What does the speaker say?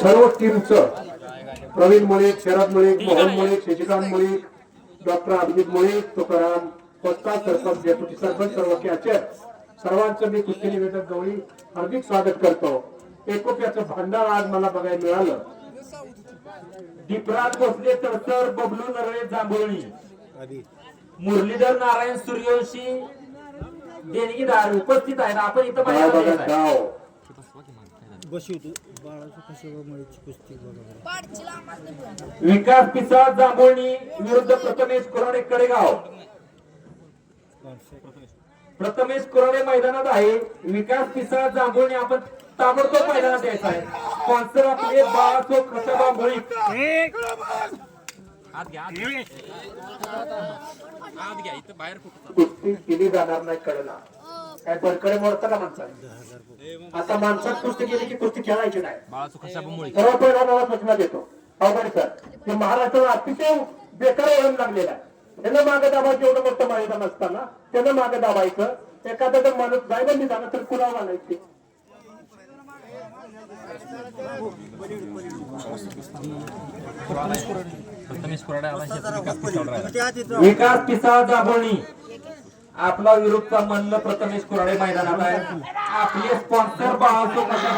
सर्व टीमचं प्रवीण मुळीक शरद मुळीक मोहन मुळीक शशिकांत मुळीक डॉक्टर अभिजित मुळीक तुकाराम पत्ता सरपंच डेप्युटी सरपंच सर्व कॅचर. सर्वांचं मी कुस्ती निवेदक गवळी हार्दिक स्वागत करतो. एकोप्याचं भांडार आज मला बघायला मिळालं. दीपराज भोसले तडसर बबलू नरळे जांभुळणी मुरलीधर नारायण सूर्यवंशी देणगीदार उपस्थित आहेत. आपण इथं बाळाचं कुस्ती बघा विकास पिसा जांभुळणी विरुद्ध प्रथमेश कुराडे कडेगाव. प्रथमेश कुराडे मैदानात आहे. विकास पिसा जांभुळणी आपण ताबडतोब मैदानात द्यायचा आहे. स्पॉन्सर आपले बाळाचो खसबा मुळी कुस्ती केली जाणार नाही कळला. काय बरकडे मोडतं का आता माणसात कुस्ती केली की कुस्ती खेळायची नाही. सर्व पहिला मला सूचना देतो. अवघड सर. हे महाराष्ट्राला अतिशय बेकार वळण लागलेलं आहे. त्यांना मागे दाबायचं एवढं मोठं मैदान असताना त्यांना मागे दाबायचं. एखादा जर माणूस जायबंदी झाला तर कुणाला आणायची? विकास पिसा जांभुळणी आपला विरुद्धचा म्हणणं प्रथमेश कुराडे मैदानात आहे. आपले स्पॉन्सर बाळाचो कशा